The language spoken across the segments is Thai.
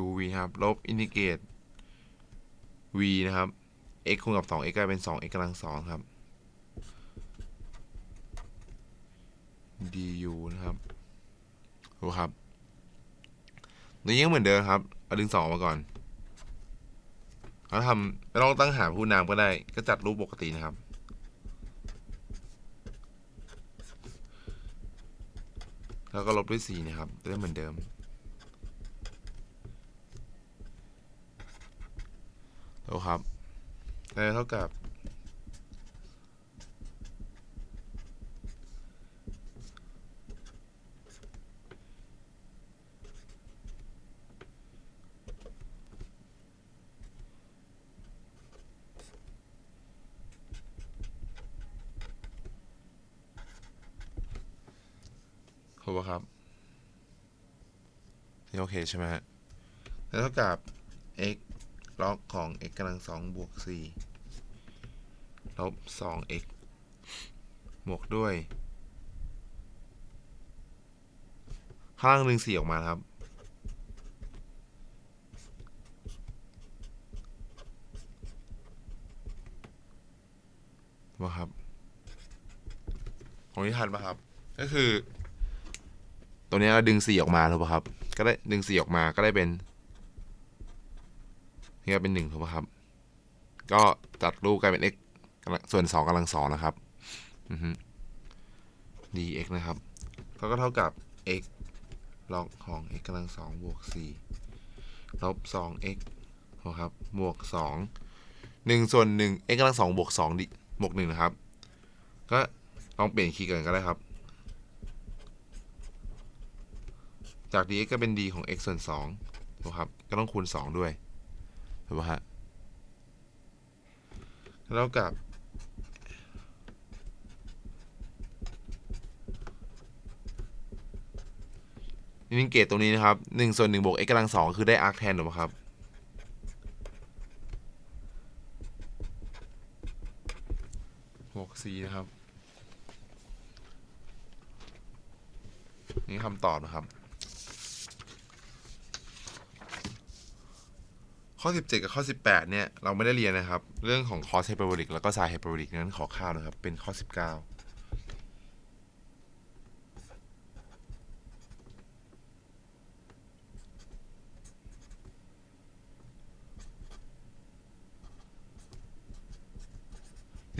uv ครับ ลบอินทิเกรต v นะครับ x คูณกับ 2x กลายเป็น 2x กำลัง2ครับ du นะครับดูครับตัวนี้ยังเหมือนเดิมครับ เอาดึงสองอกมาก่อนเราทำไม่ต้องตั้งหาผู้นามก็ได้ ก็จัดรูปปกตินะครับ แล้วก็ลบด้วยสี่นะครับจะได้เหมือนเดิม โอ้ครับได้เท่ากับ ถูกปะครับ นี่โอเคใช่ไหมฮะแล้วเท่ากับ x ล็อกของ x กำลังสองบวกสี่ลบสอง x บวกด้วย ข้างหนึ่งสี่ออกมาครับ ว่าครับของนี้ทันปะครับ ก็คือ ตัวนี้เราดึงสี่ออกมาถูกป่ะครับ ก็ได้ดึงสี่ออกมาก็ได้เป็น นี่ก็เป็นหนึ่งถูกป่ะครับ ก็จัดรูปกลายเป็น x ส่วนสองกำลังสองนะครับ dx นะครับก็ก็เท่ากับ x ลอกของ x กำลังสองบวกสี่ลบสอง x ถูกครับ บวกสองหนึ่งส่วนหนึ่ง x กำลังสองบวกสองดิบวกหนึ่งนะครับ ก็ลองเปลี่ยนคีย์กันก็ได้ครับ จาก dx ก็เป็น d ของ x ส่วน2ถูกครับ ก็ต้องคูณ 2 ด้วย ถูกป่ะฮะแล้วกับอินทิเกตตรงนี้นะครับ1ส่วน1บวก x กำลัง2คือได้อาร์คแทนถูกป่ะครับบวก c นะครับ นี่คำตอบนะครับ ข้อ 17 กับข้อ 18 เนี่ย เราไม่ได้เรียนนะครับ เรื่องของ cos hyperbolic แล้วก็ sin hyperbolic นั้นขอข้าวนะครับ เป็นข้อ 19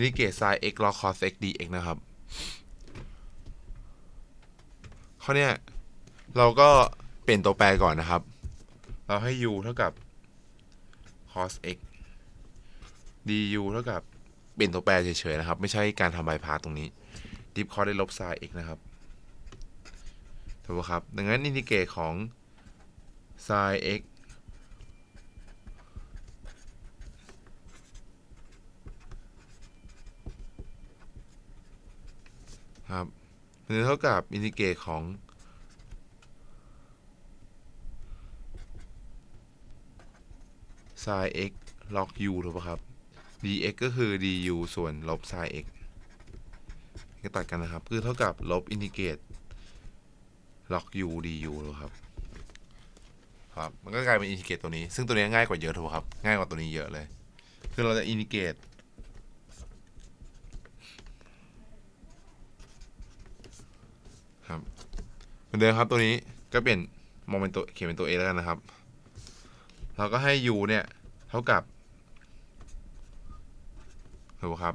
นี่เกต sin x log cos x dx นะครับ ข้อเนี้ย เราก็เปลี่ยนตัวแปรก่อนนะครับ เราให้ u เท่ากับ cos x du เท่ากับเปลี่ยนตัวแปรเฉยๆนะครับ ไม่ใช่การทำบายพาสตรงนี้ดิฟคอได้ลบ sin x นะครับถูกไหมครับ ดังนั้นอินทิเกรตของ sin x ครับมันเท่ากับอินทิเกรตของ sin x log u ถูกป่ะครับ dx ก็คือ du ส่วนลบ sin x ก็ตัดกันนะครับ คือเท่ากับลบอินทิเกรต log u du ถูกครับ ครับ มันก็กลายเป็นอินทิเกรตตัวนี้ ซึ่งตัวนี้ง่ายกว่าเยอะถูกป่ะครับ ง่ายกว่าตัวนี้เยอะเลย คือเราจะอินทิเกรตครับเหมือนเดิมครับตัวนี้ก็เปลี่ยนมองเป็นตัวเขียนเป็นตัว a แล้วกันนะครับ เราก็ให้ u เนี่ย เท่ากับถูกครับ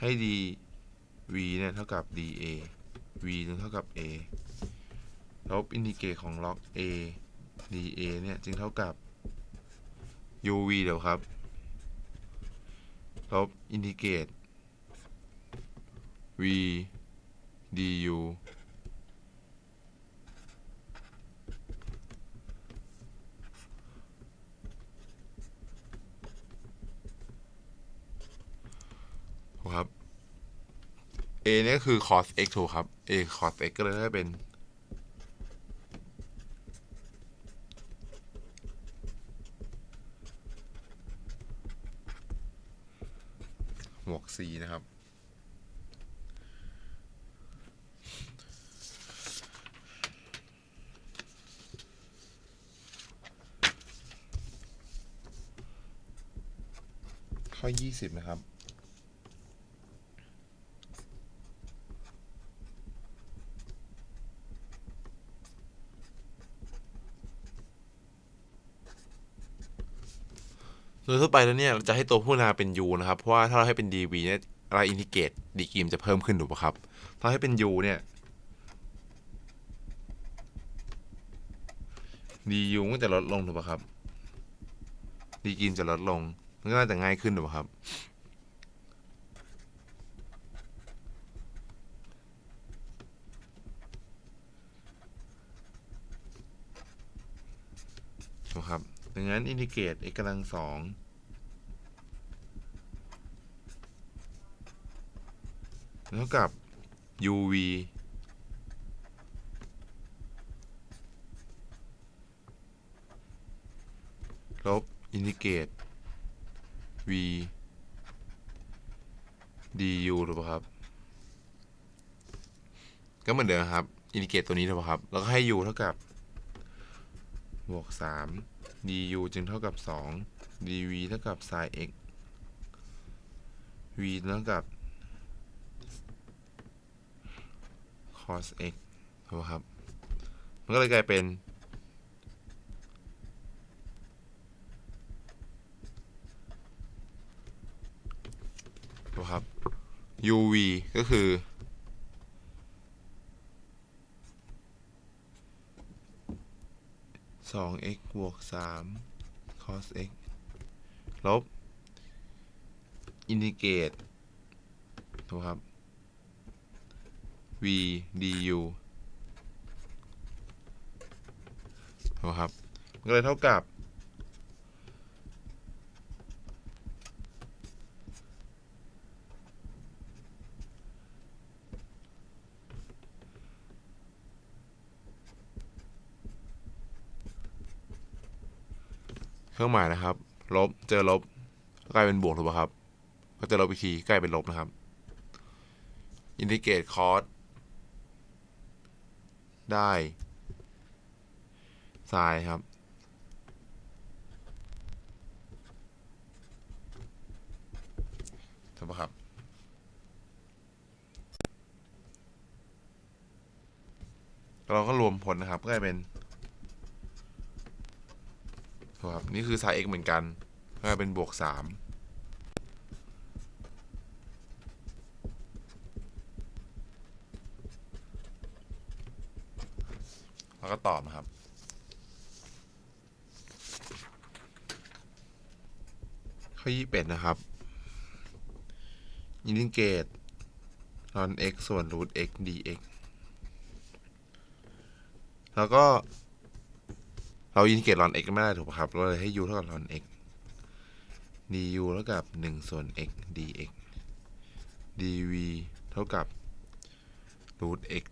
ให้ d v เนี่ยเท่ากับ dA v เท่ากับ a ลบอินทิเกรตของ log a dA เนี่ย จึงเท่ากับ uv เดี๋ยวครับลบอินทิเกรต v du ครับ a นี่ก็คือ cos x ถูกครับ a cos x ก็เลยได้เป็น หมวก c นะครับ ข้อ 20 นะครับ โดยทั่วไปแล้วเนี่ยเราจะให้ตัวผู้นาเป็น u นะครับ เพราะว่าถ้าเราให้เป็น dv เนี่ยอะไรอินทิเกตดีกรีมจะเพิ่มขึ้นถูกปะครับ ถ้าให้เป็น u เนี่ย du ก็จะลดลงถูกปะครับ ดีกรีมจะลดลงมันก็น่าจะง่ายขึ้นถูกปะครับ ถูกครับ ดั งนั้นอินทิเกรต x กำลังสองเท่ากับ uv ลบอินทิเกรต v du ถูกป่ะครับ ก็เหมือนเดิมครับ อินทิเกรตตัวนี้ถูกป่ะครับ แล้วก็ให้ u เท่ากับบวกสาม du จึงเท่ากับสอง dv เท่ากับ sin x v เท่ากับ cos x ถูกครับ มันก็เลยกลายเป็น ถูกครับ uv ก็คือ สอง x บวกสาม cos x ลบ อินทิเกรตถูกครับ v du ถูกครับ ก็เลยเท่ากับ เครื่องหมายนะครับ ลบเจอลบกลายเป็นบวกถูกป่ะครับ ก็จอลบอีกทีกลายเป็นลบนะครับอินทิเกรตคอสได้ไซน์ครับ ถูกป่ะครับ เราก็รวมผลนะครับ ก็กลายเป็น ถูกครับ นี่คือ sin x เหมือนกัน ก็เป็นบวกสามแล้วก็ตอบนะครับข้อยี่เป็ดนะครับอินทิเกรตลอน x ส่วนรูท x dx แล้วก็ เราอินทิเกรตลอน x ไม่ได้ถูกครับเราเลยให้ u เท่ากับลอน x du เท่ากับ 1 ส่วน x dx dv เท่ากับ root x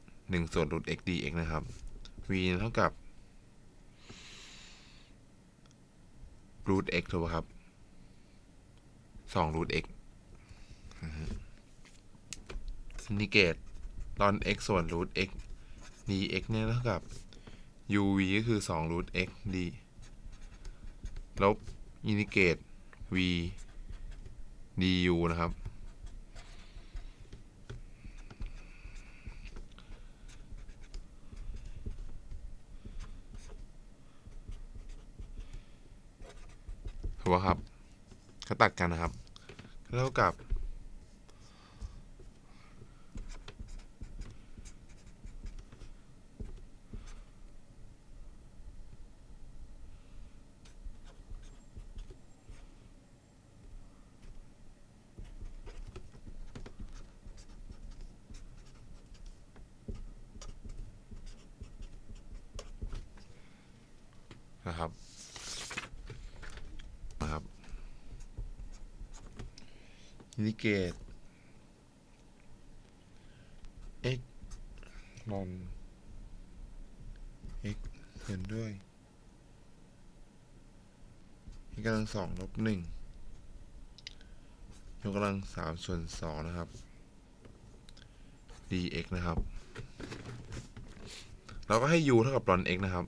1 ส่วน root x dx นะครับ v เท่ากับ root x ถูกปะครับ2 root x อินทิเกรตลอน x ส่วน root x dx เนี่ยเท่ากับ uv ก็คือ2 root x d ลบอินทิเกรต v du นะครับ ถูกครับก็ตัดกันนะครับเท่ากับ นดิเกต x ลอน x เห็นด้วย y กำลังสองลบหนึ่งยกกำลังสามส่วนสองนะครับ dx นะครับ เราก็ให้ u เท่ากับลอน x นะครับ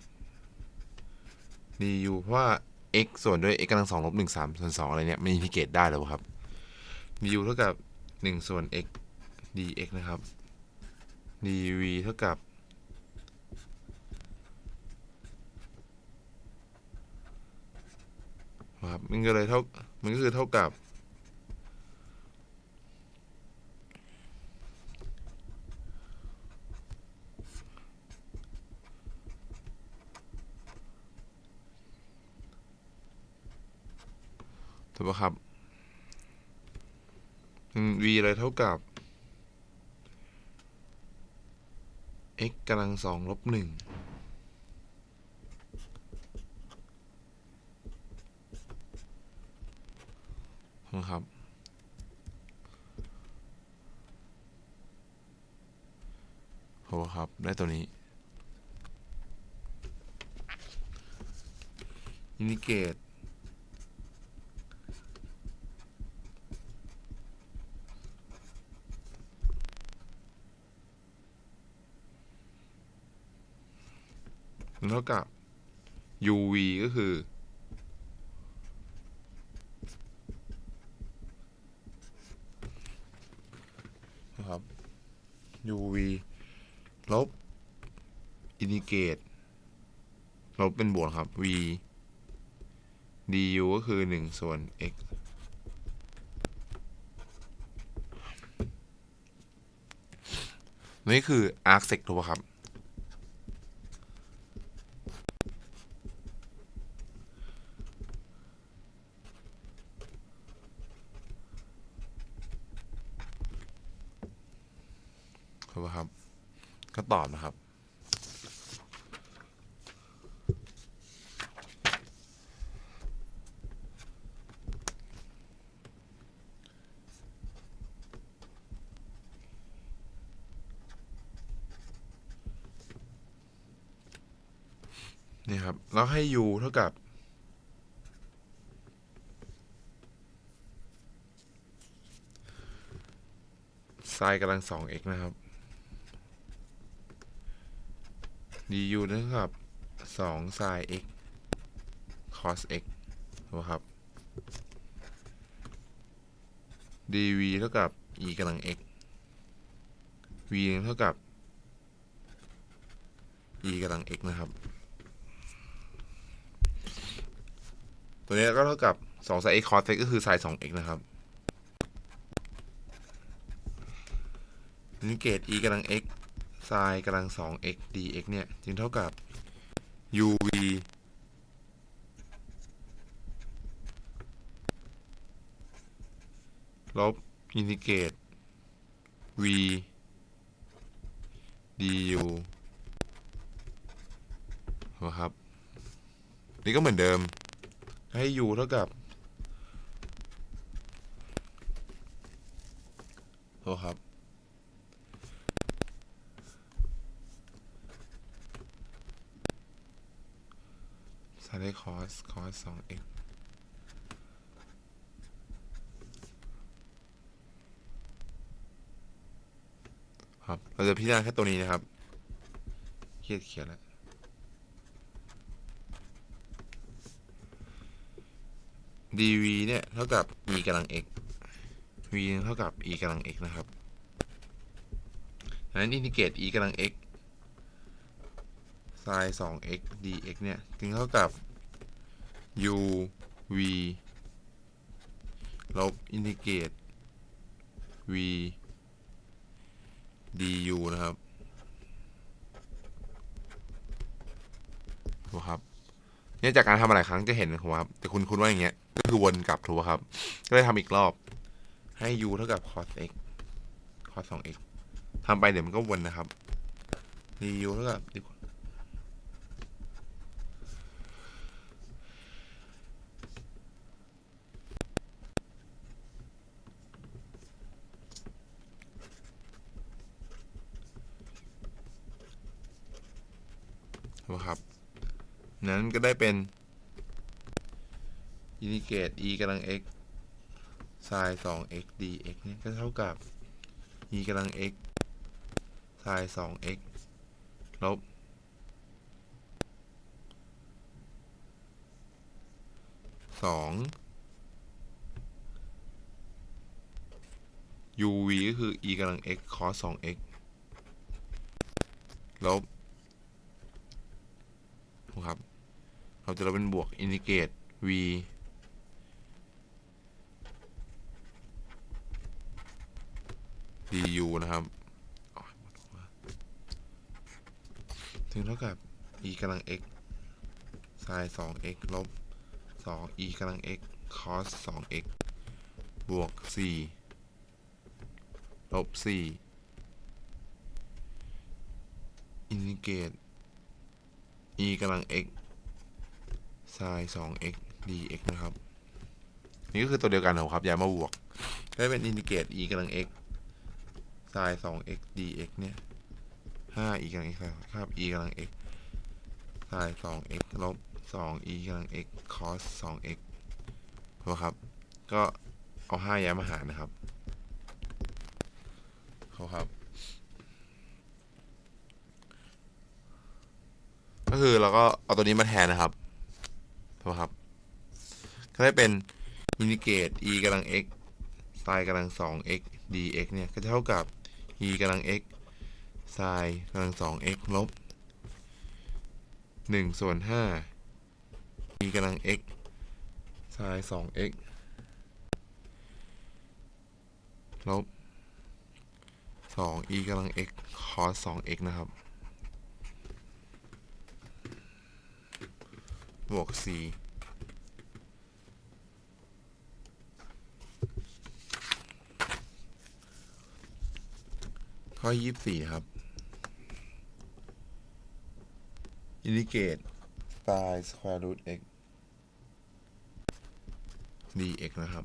du เพราะว่า x ส่วนด้วย x กำลังสองลบหนึ่งสามส่วนสองอะไรเนี่ยมันอินทิเกรตได้แล้วครับ du เท่ากับหนึ่งส่วน x dx นะครับ dv เท่ากับ ครับ มันก็เลยเท่า มันก็คือเท่ากับ ถูกปะครับ อืม v เลยเท่ากับ x กำลังสองลบหนึ่ง นะครับ โหครับ ได้ตัวนี้ อินดิเกต เท่ากับ uv ก็คือ นะครับ uv ลบอินดิเกตลบเป็นบวกครับ v du ก็คือ 1 ส่วน x นี่คือ arc sec ถูกปะครับ ปะครับ ก็ตอบนะครับ นี่ครับ แล้วให้ u เท่ากับ ไซน์กำลังสอง x นะครับ du เท่ากับสองไซน์ x cos x ถูกปะครับ dv เท่ากับ e กำลัง x v เท่ากับ e กำลัง x นะครับ ตัวนี้ก็เท่ากับ2 sin x cos x ก็คือ sin 2 x นะครับนิเกต e กำลัง x sin กำลัง 2 x dx เนี่ย จึงเท่ากับ uv ลบอินทิเกรต v du นะครับ นี่ก็เหมือนเดิม ให้ u เท่ากับโทษครับ s s cos 2 x ครับ เราจะพิจารณาแค่ตัวนี้นะครับเครียดเขียนแล้ว dv เนี่ย เท่ากับ e กำลัง x v เท่ากับ e กำลัง x นะครับดังนั้นอินทิเกรต e กำลัง x sin 2 x dx เนี่ย จึงเท่ากับ u v ลบอินทิเกรต v du นะครับถูกครับเนี่ยจากการทำหลายครั้งจะเห็นถูครับ แต่คุณคุณว่าอย่างเงี้ย ก็คือวนกลับถูกครับ ก็เลยทำอีกรอบ ให้ u เท่ากับ cos x cos 2x ทำไปเดี๋ยวมันก็วนนะครับ du เท่ากับ 10 นะครับ นั้นก็ได้เป็นอินิเกต e กำลัง x ไซน์สอง x dx เนี่ยก็เท่ากับ e กำลัง x ไซน์สอง x ลบ 2 uv ก็คือ e กำลัง x cos 2 x ลบ ครับเราจะลบเป็นบวกอินทิเกรต v du นะครับถึงเท่ากับ e กำลัง x sin 2 x ลบ 2 e กำลัง x cos 2 x บวก 4 ลบ 4 อินทิเกรต e กำลัง x sin 2 x dx นะครับ นี่ก็คือตัวเดียวกันนะครับอย่ามาบวกได้เป็นอินทิเกรต e กำลัง x sin 2 x dx เนี่ย 5 e กำลัง x ครับ e กำลัง x sin 2 x ลบ 2 e กำลัง x cos 2 x นะครับ ก็เอา 5 ย้ายมาหารนะครับ เขาครับ ก็คือเราก็เอาตัวนี้มาแทนนะครับถูกครับ ก็ได้เป็นอินิเกต e กำลัง x sin กำลัง2 x dx เนี่ย ก็จะเท่ากับ e กำลัง x sin กำลัง2 x ลบ1ส่วน5 e กำลัง x sin 2 x ลบ2 e กำลัง x cos 2 x นะครับ บวก4ข้อ24ครับอินทิเกรต sin square root x dx นะครับ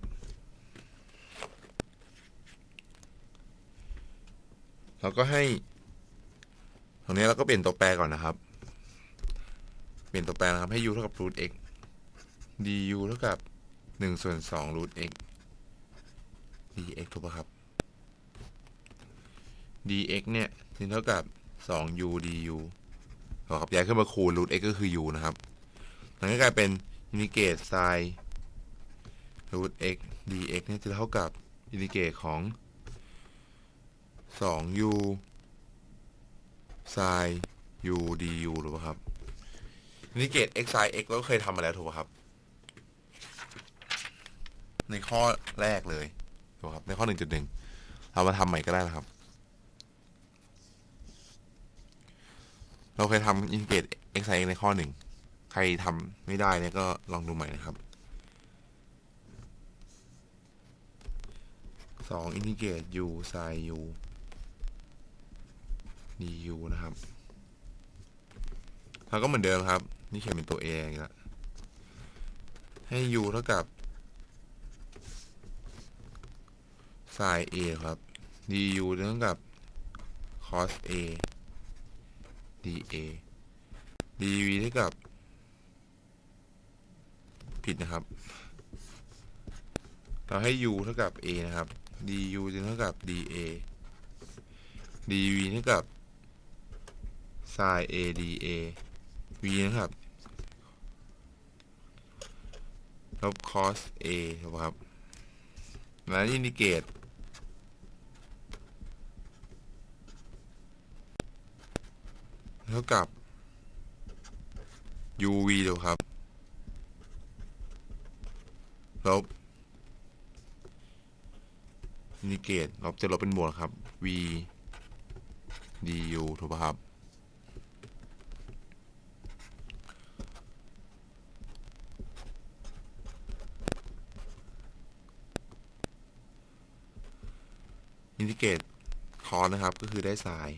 เราก็ให้ ตรงนี้เราก็เปลี่ยนตัวแปรก่อนนะครับ เปลี่ยนตัวแปรนะครับ ให้ u เท่ากับ root x du เท่ากับ1ส่วน2 root x dx ถูกปะครับ dx เนี่ยจะเท่ากับ 2u du ถูกครับย้ายขึ้นมาคูณ root x ก็คือ u นะครับมันก็กลายเป็น อินทิเกรต sin root x dx เนี่ยจะเท่ากับ อินทิเกรตของ 2u sin u du ถูกป่ะครับ นทิเกต x i x เราก็เคยทำมาแล้วถูกปะครับ ในข้อแรกเลยถูกครับ ในข้อ1.1เรามาทำใหม่ก็ได้นะครับ เราเคยทำอินทิเกต x i x ในข้อหนึ่งใครทำไม่ได้เนี่ยก็ลองดูใหม่นะครับสองอินทิเกรต u sin u du นะครับ แล้วก็เหมือนเดิมครับ นี่เขียนเป็นตัว a อีกแล้วให้ u เท่ากับ sin a ครับ du เท่ากับ cos a dA dv เท่ากับ ผิดนะครับ เราให้ u เท่ากับ a นะครับ du จะเท่ากับ dA dv เท่ากับ sin a dA v นะครับ ลบ cos a ถูกปะครับ แล้วอินดิเกตเท่ากับ uv ถูกครับ ลบอินดิเกตลบจะลบเป็นบวกครับ v du ถูกปะครับ ทิเกตคอนะครับ ก็คือได้สาย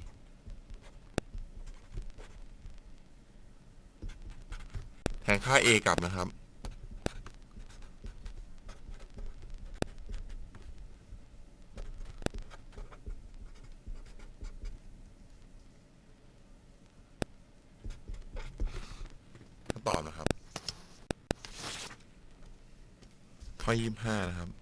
แทนค่า a กลับนะครับก็ตอบนะครับ ข้อยี่ห้านะครับ